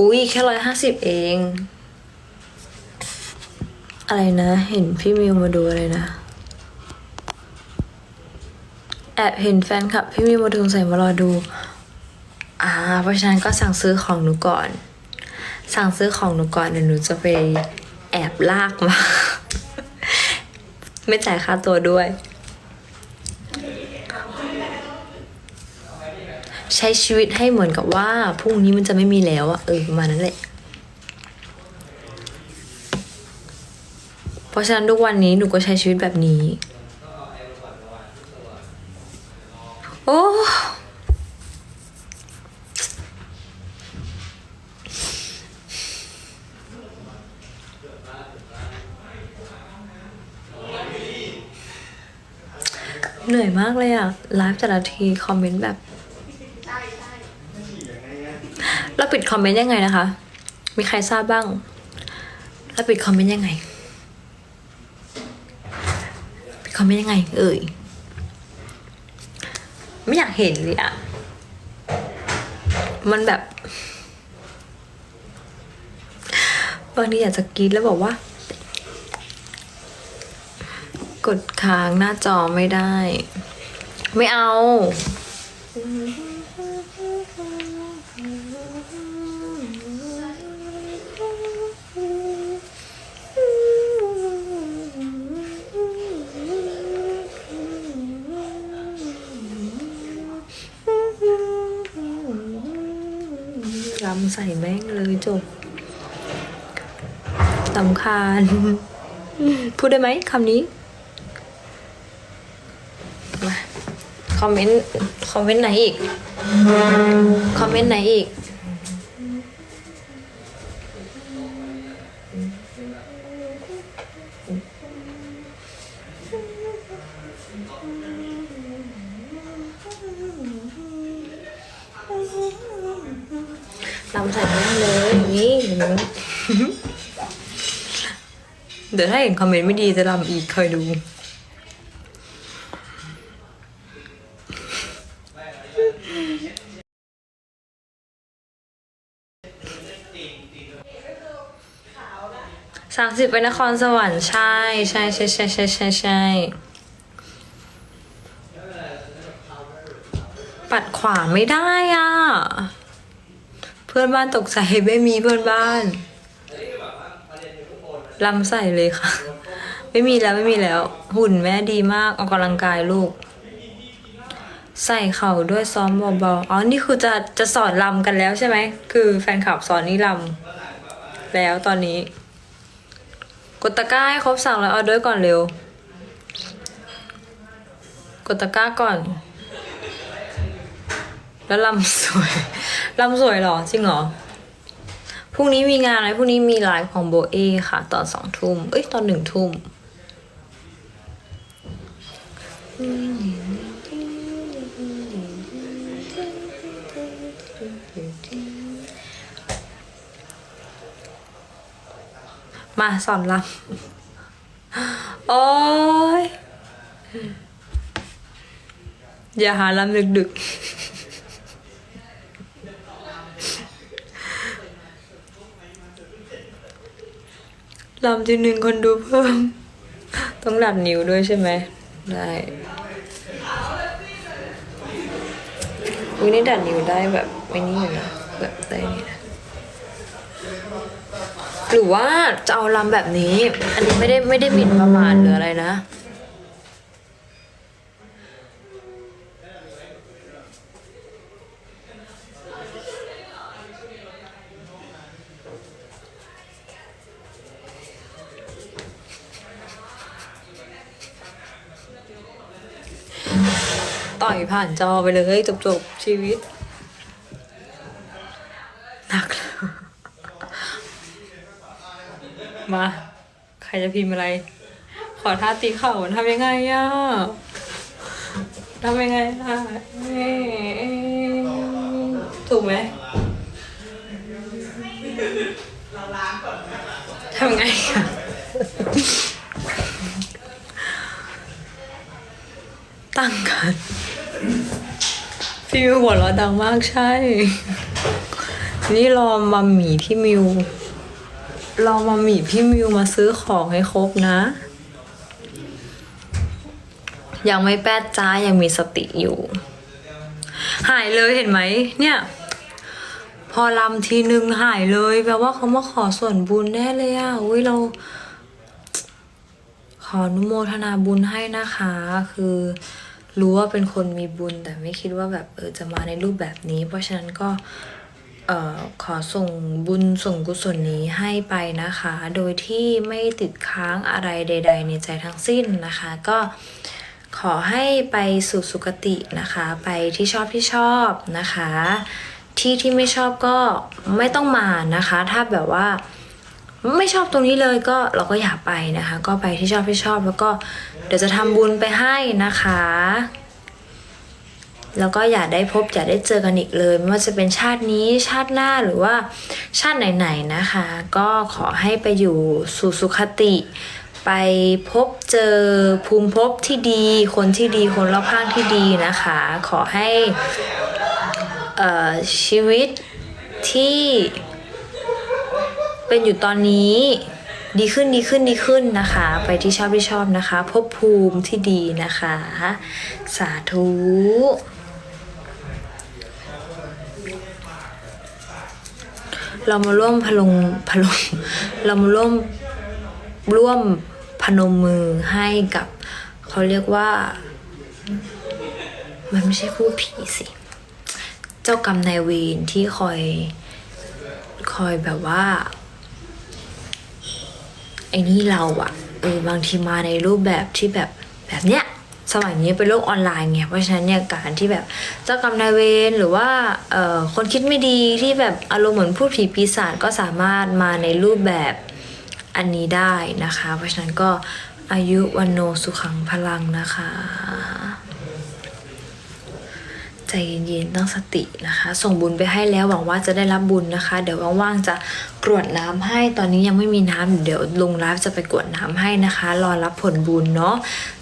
อุ้ยแค่ร้อยห้าสิบเอง อะไรนะ เห็นพี่มิวมาดูอะไรนะ แอบเห็นแฟนคลับพี่มิวมาดูใส่มารอดู อ่า เพราะฉะนั้นก็สั่งซื้อของหนูก่อน สั่งซื้อของหนูก่อนเดี๋ยวหนูจะไปแอบลากมา ไม่จ่ายค่าตัวด้วย ใช้ชีวิตให้เหมือนกับว่าพรุ่งนี้มันจะไม่มีแล้วอะเออประมาณนั้นแหละเพราะฉะนั้นทุกวันนี้หนูก็ใช้ชีวิตแบบนี้ โอ้เหนื่อยมากเลยอะไลฟ์แต่ละที คอมเมนต์แบบ เราปิด คอมเมนต์ยังไงนะคะ มีใครทราบบ้างเราปิดคอมเมนต์ยังไงปิดคอมเมนต์ยังไง เอ่ย ไม่อยากเห็นเลยอะมันแบบบางทีอยากจะกรีดแล้วบอกว่า กดค้างหน้าจอไม่ได้ ไม่เอา ลำ ใส่แม่งเลยจบสำคัญ พูดได้ไหมคำนี้มาคอมเมนต์ คอมเมนต์ไหนอีก คอมเมนต์ไหนอีก ลำใส่แม่เลยอย่างนี้อย่างนี้เดี๋ยวถ้าเห็นคอมเมนต์ไม่ดีจะลำอีกคอยดู สามสิบไปนครสวรรค์ใช่ใช่ใช่ใช่ใช่ใช่ใช่ปัดขวาไม่ได้อะ พื่อนบ้านตกใจไม่มีเพื่อนบ้านลำใส่เลยค่ะ ไม่มีแล้วไม่มีแล้ว หุ่นแม่ดีมากออกกำลังกายลูก ใส่เข่าด้วยซ้อมเบาๆอ๋อนี่คือจะจะสอนลำกันแล้วใช่ไหมคือแฟนคลับสอนนี่ลำแล้วตอนนี้ กดตะกร้าให้ครบสั่งแล้วออเดอร์ก่อนเร็ว กดตะกร้าก่อน แล้วลำสวย ลำสวยเหรอ จริงเหรอ พรุ่งนี้มีงานอะไร พรุ่งนี้มีไลฟ์ของโบเอค่ะ ตอนสองทุ่ม เอ้ย ตอนหนึ่งทุ่มมาสอนลำโอ้ยอย่าหาลำดึกๆ ลำทีหนึ่งคนดูเพิ่ม ต้องดัดนิ้วด้วยใช่ไหม ได้อุ้ยนี่ดัดนิ้วได้แบบไม่นี่อยู่นะแบบได้นี่นะหรือว่าจะเอาลำแบบนี้ อันนี้ไม่ได้ไม่ได้หมิ่นประมาทหรืออะไรนะ ผ่านจอไปเลยจบจบชีวิตหนักแล้วมา ใครจะพิมพ์อะไร ขอท่าตีเข่าทำยังไงอะทำยังไงล่ะถูกไหมทำไงอะตั้งกัน พี่มิวหัวเราดังมากใช่ นี่รอมัมหมี่พี่มิว รอมัมหมี่พี่มิวมาซื้อของให้ครบนะ ยังไม่แป๊ดจ้ายังมีสติอยู่ หายเลยเห็นไหม เนี่ย พอลำทีนึงหายเลยแปลว่าเขามาขอส่วนบุญแน่เลยอะอุ้ยเรา ขออนุโมทนาบุญให้นะคะ คือ รู้ว่าเป็นคนมีบุญ แต่ไม่คิดว่าแบบเออจะมาในรูปแบบนี้ เพราะฉะนั้นก็เออขอส่งบุญส่งกุศลนี้ให้ไปนะคะ โดยที่ไม่ติดค้างอะไรใด ๆ ในใจทั้งสิ้นนะคะ ก็ขอให้ไปสู่สุคตินะคะ ไปที่ชอบที่ชอบนะคะ ที่ที่ไม่ชอบก็ไม่ต้องมานะคะ ถ้าแบบว่าไม่ชอบตรงนี้เลยก็เราก็อยากไปนะคะ ก็ไปที่ชอบที่ชอบแล้วก็ เดี๋ยวจะทำบุญไปให้นะคะ แล้วก็อย่าได้พบอย่าได้เจอกันอีกเลย ไม่ว่าจะเป็นชาตินี้ชาติหน้าหรือว่าชาติไหนๆนะคะ ก็ขอให้ไปอยู่สู่สุขติ ไปพบเจอภูมิภพที่ดี คนที่ดีคนรอบข้างที่ดีนะคะ ขอให้ชีวิตที่เป็นอยู่ตอนนี้ ดีขึ้นดีขึ้นดีขึ้นนะคะ ไปที่ชอบที่ชอบนะคะ พบภูมิที่ดีนะคะ สาธุเรามาร่วมพลงพลงเรามาร่วมร่วมพนมมือให้กับเขาเรียกว่า มันไม่ใช่ผู้ผีสิ เจ้ากรรมนายเวรที่คอย คอยแบบว่า ไอ้นี่เราอะเออบางทีมาในรูปแบบที่แบบแบบเนี้ยสมัยนี้เป็นโลกออนไลน์ไงเพราะฉะนั้นเนี่ยการที่แบบเจ้ากรรมนายเวรหรือว่าเอ่อคนคิดไม่ดีที่แบบอารมณ์เหมือนพูดผีปีศาจก็สามารถมาในรูปแบบอันนี้ได้นะคะ เพราะฉะนั้นก็อายุวันโนสุขังพลังนะคะ ใจเย็นๆตั้งสตินะคะ ส่งบุญไปให้แล้วหวังว่าจะได้รับบุญนะคะ เดี๋ยวว่างๆจะกรวดน้ำให้ตอนนี้ยังไม่มีน้ำเดี๋ยวลงร้านจะไปกรวดน้ำให้นะคะ รอรับผลบุญเนาะ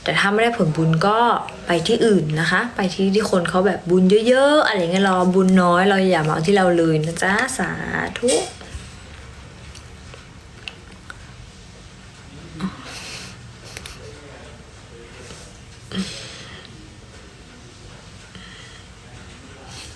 แต่ถ้าไม่ได้ผลบุญก็ไปที่อื่นนะคะ ไปที่ที่คนเขาแบบบุญเยอะๆอะไรเงี้ยรอบุญน้อยเราอย่ามาเอาที่เราเลยนะจ๊ะสาธุ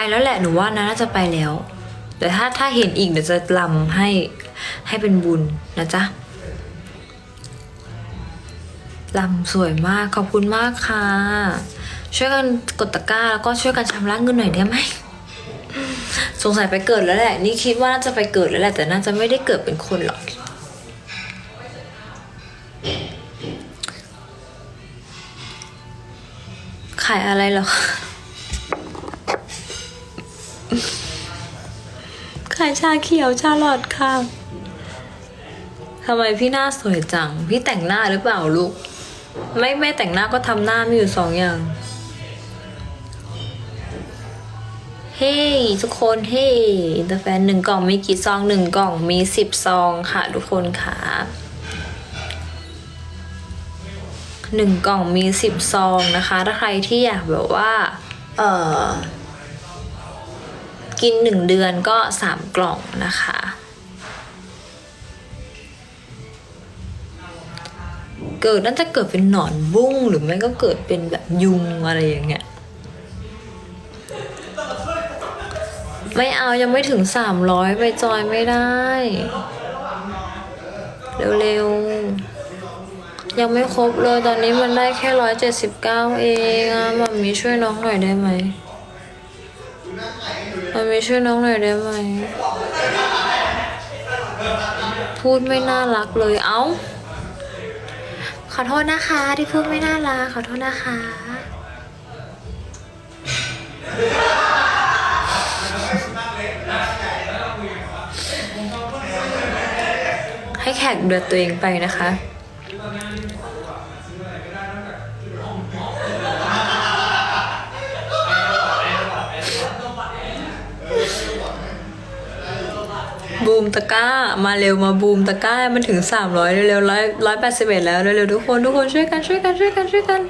ไปแล้วแหละหนูว่านะน่าจะไปแล้ว แต่ถ้าถ้าเห็นอีกเดี๋ยวจะลำให้ให้เป็นบุญนะจ๊ะลำสวยมากขอบคุณมากค่ะ ช่วยกันกดตะกร้าแล้วก็ช่วยกันชำระเงินหน่อยได้ไหมสงสัยไปเกิดแล้วแหละ นี่คิดว่าน่าจะไปเกิดแล้วแหละแต่น่าจะไม่ได้เกิดเป็นคนหรอกขายอะไรหรอ ชาเขียวชาลอดค่ะทำไมพี่หน้าสวยจัง พี่แต่งหน้าหรือเปล่าลูก ไม่ไม่แต่งหน้าก็ทำหน้ามีอยู่สองอย่าง เฮ้ยทุกคน เฮ้อินเตอร์แฟนหนึ่งกล่องมีกี่ซองหนึ่งกล่องมีสิบซองค่ะ ทุกคนค่ะหนึ่งกล่องมีสิบซองนะคะ ถ้าใครที่อยากแบบว่า เออ กินหนึ่งเดือนก็สามกล่องนะคะ เกิดน่าจะเกิดเป็นหนอนบุ้งหรือไม่ก็เกิดเป็นแบบยุงอะไรอย่างเงี้ยไม่เอายังไม่ถึงสามร้อยไปจอยไม่ได้ เร็วๆ ยังไม่ครบเลยตอนนี้มันได้แค่ร้อยเจ็ดสิบเก้าเองอะมัมมีช่วยน้องหน่อยได้ไหม มามีช่วยน้องหน่อยได้ไหม พูดไม่น่ารักเลย เอา้า ขอโทษนะคะ ที่พูดไม่น่ารัก ขอโทษนะคะ ให้แขกเดือดตัวเองไปนะคะ บูมตะก้า มาเร็วมาบูมตะก้ามันถึง300เร็วๆร้อยร้อยแปดสิบเอ็ดแล้วเร็วๆทุกคนทุกคนช่วยกันช่วยกันช่วยกันช่วยกัน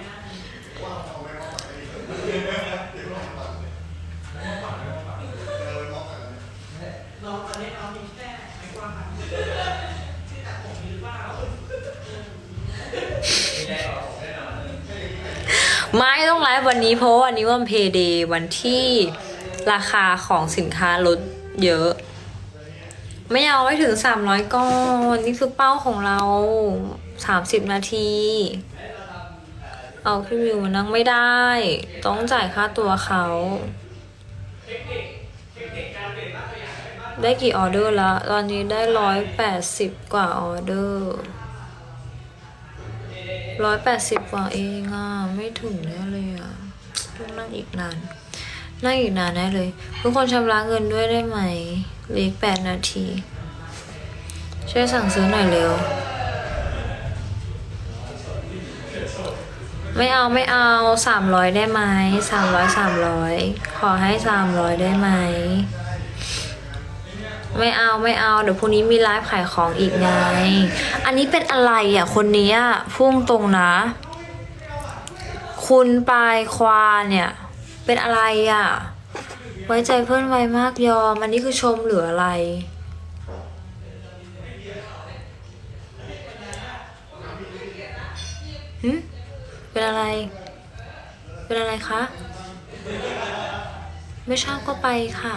ไม่ต้องไลฟ์วันนี้เพราะวันนี้วันเพย์เดย์วันที่ราคาของสินค้าลดเยอะ ไม่เอาไว้ถึงสามร้อยก้อนนี่คือเป้าของเราสามสิบนาที เอาพี่วิวมานั่งไม่ได้ ต้องจ่ายค่าตัวเขา ได้กี่ออเดอร์ละ ตอนนี้ได้ร้อยแปดสิบกว่าออเดอร์ร้อยแปดสิบกว่าเองอะ ไม่ถึงแน่เลยอะ ต้องนั่งอีกนาน นั่งอีกนานแน่เลย ทุกคนชำระเงินด้วยได้ไหมเหลืออีกแปดนาที ช่วยสั่งซื้อหน่อยเร็ว ไม่เอาไม่เอาสามร้อยได้ไหมสามร้อยสามร้อยขอให้สามร้อยได้ไหม ไม่เอาไม่เอา เดี๋ยวพรุ่งนี้มีไลฟ์ขายของอีกไง อันนี้เป็นอะไรอะ คนนี้อะพุ่งตรงนะ คุณปลายควาเนี่ย เป็นอะไรอะ ไว้ใจเพื่อนไวมากยอม อันนี้คือชมหรืออะไรหึเป็นอะไร เป็นอะไรคะ ไม่ชอบก็ไปค่ะ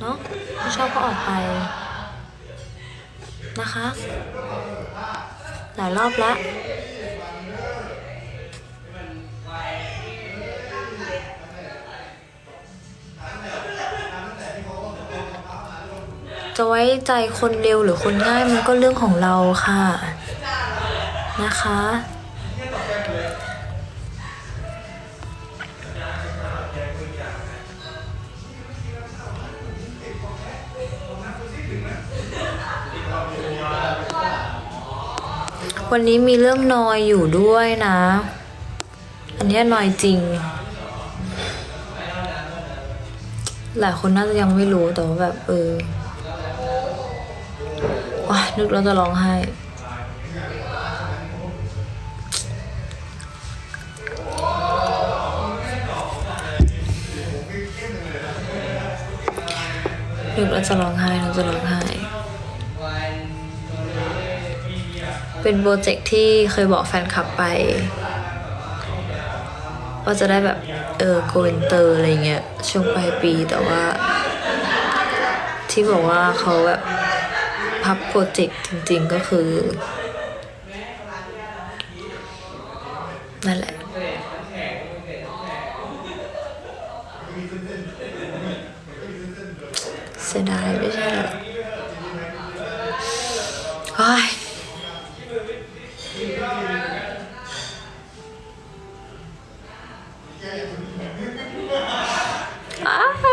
เนาะไม่ชอบก็ออกไป นะคะ หลายรอบแล้ว จะไว้ใจคนเร็วหรือคนง่ายมันก็เรื่องของเราค่ะ นะคะ วันนี้มีเรื่องนอยอยู่ด้วยนะ อันนี้นอยจริงหลายคนน่าจะยังไม่รู้แต่ว่าแบบเออ นึกแล้วจะร้องไห้นึกแล้วจะร้องไห้นึกจะร้องไห้ เป็นโปรเจกต์ที่เคยบอกแฟนคลับไป ว่าจะได้แบบ เออโกอินเตอร์อะไรเงี้ยช่วงปลายปีแต่ว่า ที่บอกว่าเขาแบบ พับโปรเจกต์จริงๆก็คือ นั่นแหละ เสียดายไม่ใช่หรอโอ้ยอ้า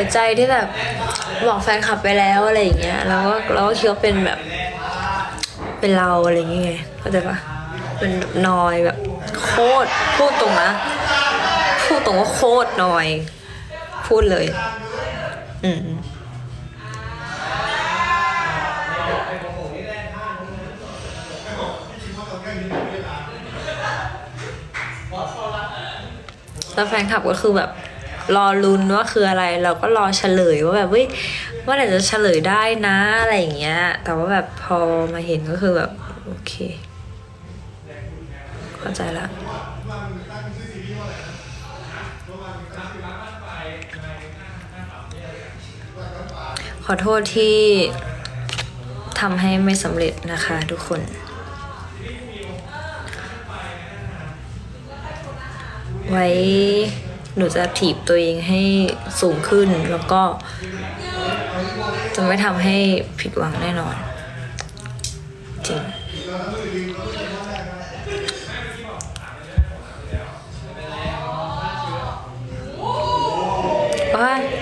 สียใจที่แบบบอกแฟนคลับไปแล้วอะไรอย่างเงี้ยแล้วก็เราก็คิดว่าเป็นแบบ เป็นเราอะไรอย่างเงี้ยเข้าใจปะเป็นนอยแบบโคตรพูดตรงนะพูดตรงว่าโคตรนอย พูดเลย อืมแล้วแฟนคลับก็คือแบบ รอลุ้นว่าคืออะไร เราก็รอเฉลยว่าแบบเฮ้ยว่าไหนจะเฉลยได้นะอะไรอย่างเงี้ย แต่ว่าแบบพอมาเห็นก็คือแบบโอเคเข้าใจละขอโทษที่ทำให้ไม่สำเร็จนะคะทุกคนไว้ หนูจะถีบตัวเองให้สูงขึ้นแล้วก็ จะไม่ทำให้ผิดหวังแน่นอน จริงไ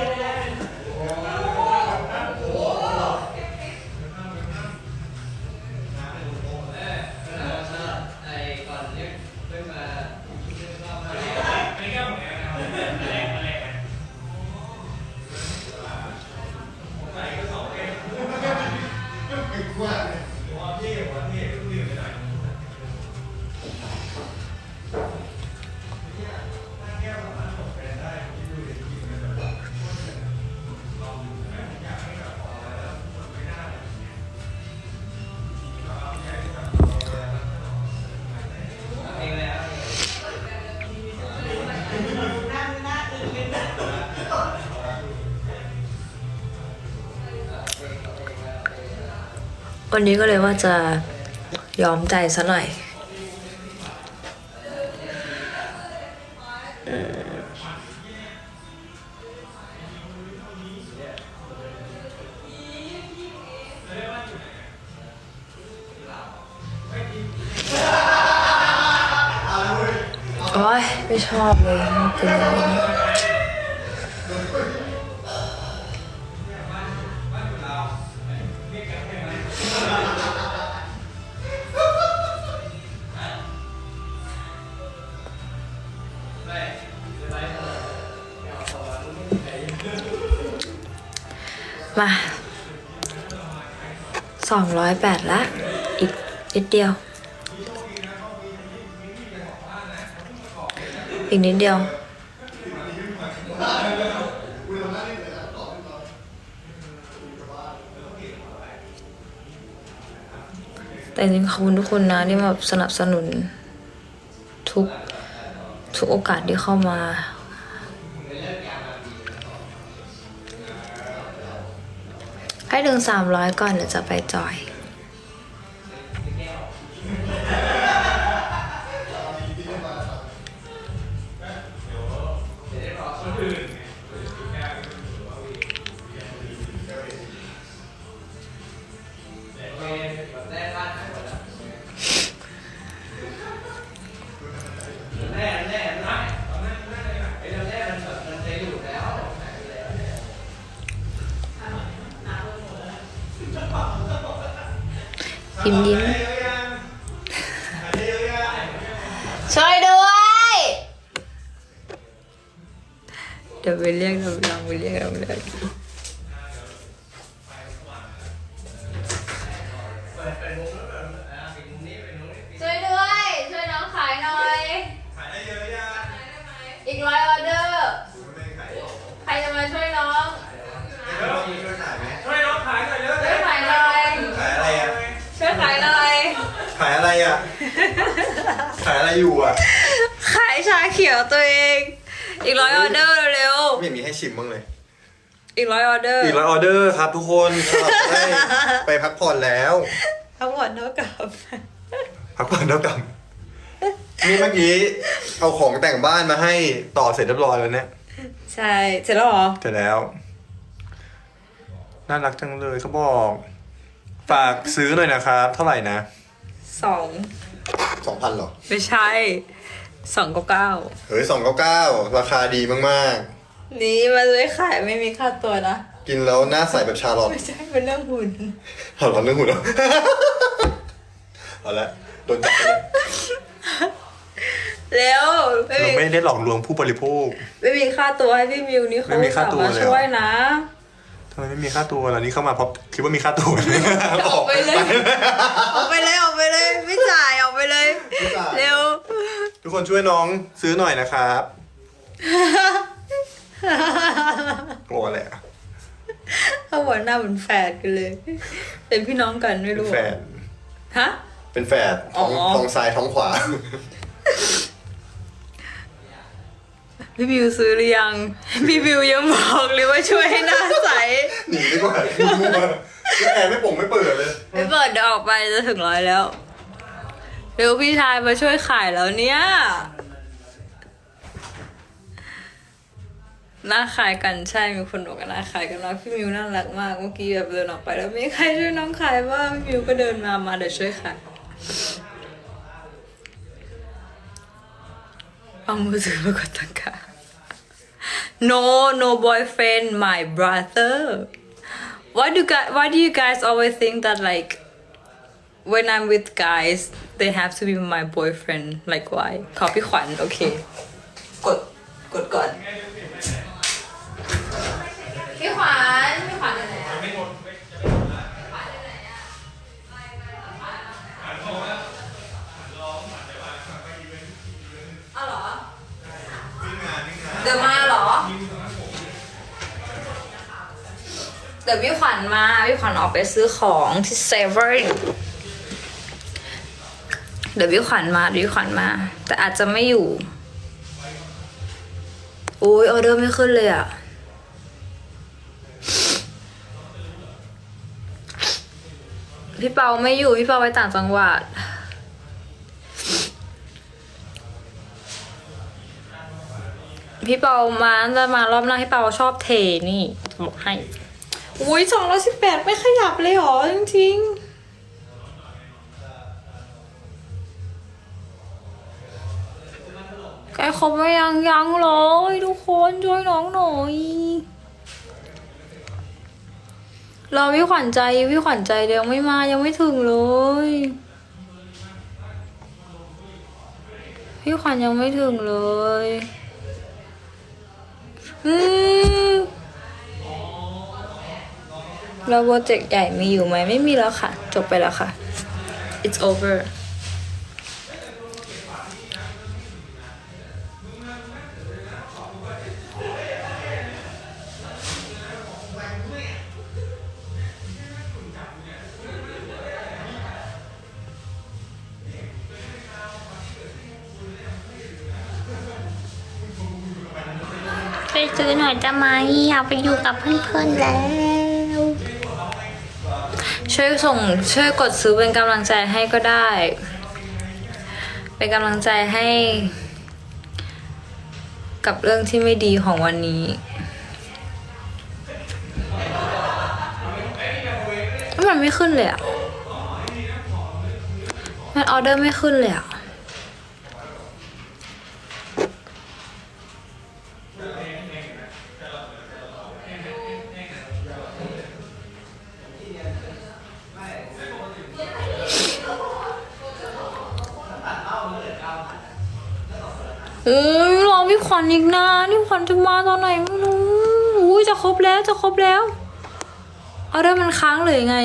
วันนี้ก็เลยว่าจะยอมใจซะหน่อย มาสองร้อยแปดละ อีกนิดเดียว อีกนิดเดียว แต่จริงขอบคุณทุกคนนะที่มาสนับสนุนทุกทุกโอกาสที่เข้ามา งสามร้อยก่อนเดี๋ยวจะไปจอย ยิ้มยิ้ม อะไรอยู่อะ ขายชาเขียวตัวเอง อีกร้อยออเดอร์เร็วไม่เห็นมีให้ชิมบ้างเลย ๆอีกร้อยออเดอร์ อีกร้อยออเดอร์ครับทุกคนเราจะได้ไปพักผ่อนแล้ว ทั้งหมดเท่ากับ พักผ่อนเท่ากับนี่เมื่อกี้เอาของแต่งบ้านมาให้ต่อเสร็จเรียบร้อยแล้วเนี่ยใช่ เสร็จแล้วเหรอ เสร็จแล้ว น่ารักจังเลยเขาบอก ฝากซื้อหน่อยนะครับ เท่าไหร่นะสอง สองพันหรอ ไม่ใช่สองเก้าเก้าเฮ้ยสองเก้าเก้าราคาดีมากนี่มาเลยขายไม่มีค่าตัวนะ ๆ กินแล้วหน้าใสแบบชาลอตไม่ใช่เป็นเรื่องหุ่นเอาเราเรื่องหุ่นเหรอเอาละโดนจับไปเลยเร็วไม่เรามีไม่ได้หลอกลวงผู้บริโภค ไม่มีค่าตัวให้พี่มิวนี่เขาไม่มีค่าตัวสมรถเลยเหรอ ช่วยนะทำไมไม่มีค่าตัวล่ะนี่เข้ามาเพราะคิดว่ามีค่าตัวออกไปเลย ออกไปเลยออกไปเลย ไม่จ่ายออกไปเลยไม่จ่ายเร็ว ทุกคนช่วยน้องซื้อหน่อยนะครับโอ้แหละเขาบอกหน้าเหมือนแฝดกันเลย เป็นพี่น้องกันไม่เป็นรู้แฝดฮะ เป็นแฝดท้องอ๋อท้องซ้ายท้องขวา พี่บิวซื้อหรือยัง พี่บิวยังบอกเลยว่าช่วยให้หน้าใส หนีดีกว่ามั่วแล้วแอร์ไม่ป่งไม่เปิดเลย ไม่เปิดเดี๋ยวออกไปจะถึงร้อยแล้ว เร็วพี่ชายมาช่วยขายแล้วเนี่ยหน้าคล้ายกันใช่มีคนบอกว่าหน้าคล้ายกันมากพี่มิวน่ารักมากเมื่อกี้แบบเดินออกไปแล้วมีใครช่วยน้องขายบ้างพี่มิวก็เดินมามาเดี๋ยวช่วยขายเอามือถือมากดตังค่ะ no no boyfriend my brother why do guys why do you guys always think that like when I'm with guys they have to be my boyfriend like why ขอพี่ขวัญโอเค กด กดก่อน พี่ขวัญพี่ขวัญอยู่ไหนอะ ญมาพี่ขวัญออกไปซื้อของที่เซเว่นเดี๋ยวพี่ขวัญมาเดี๋ยวพี่ขวัญมา แต่อาจจะไม่อยู่โอ้ยออเดอร์ไม่ขึ้นเลยอะพี่เปาไม่อยู่ พี่เปาไปต่างจังหวัด พี่เปามาจะมารอบหน้าพี่เปาชอบเทนี่บอกให้ อุ้ยสองร้อยสิบแปดไม่ขยับเลยหรอ จริงๆ แกครบไม่ยังยังเลยทุกคนช่วยน้องหน่อยรอพี่ขวัญใจพี่ขวัญใจเดี๋ยวไม่มายังไม่ถึงเลยพี่ขวัญยังไม่ถึงเลย อืม แล้วโปรเจกต์ใหญ่มีอยู่ไหมไม่มีแล้วค่ะ จบไปแล้วค่ะ it's over ไปซื้อหน่อยจะไหมอยากไปอยู่กับเพื่อนๆแล้ว ช่วยส่งช่วยกดซื้อเป็นกำลังใจให้ก็ได้ เป็นกำลังใจให้ กับเรื่องที่ไม่ดีของวันนี้มันไม่ขึ้นเลยอะมันออเดอร์ไม่ขึ้นเลยอะ เออรอพี่ขวัญอีกนานพี่ขวัญจะมาตอนไหนไม่รู้อุ้ยจะครบแล้วจะครบแล้วเรื่องมันค้างเลยไง